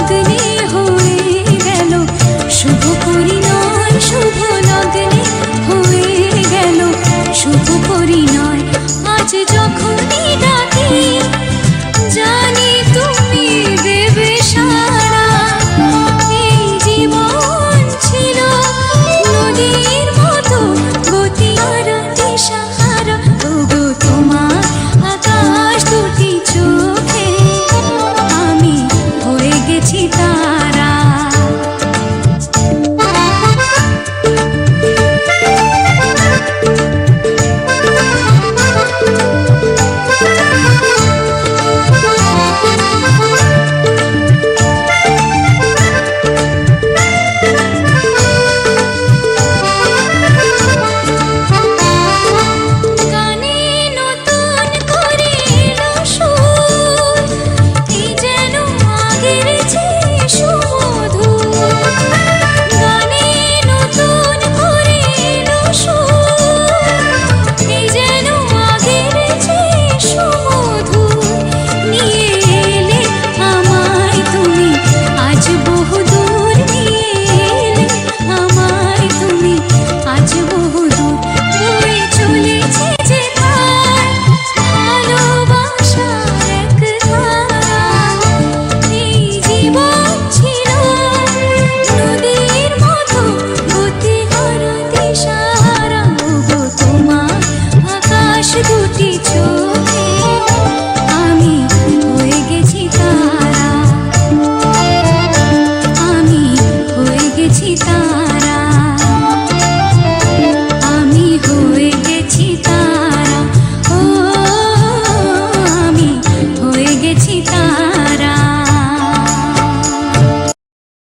অগ্নি হয়ে গেল। শুভ পরিণাম। teeth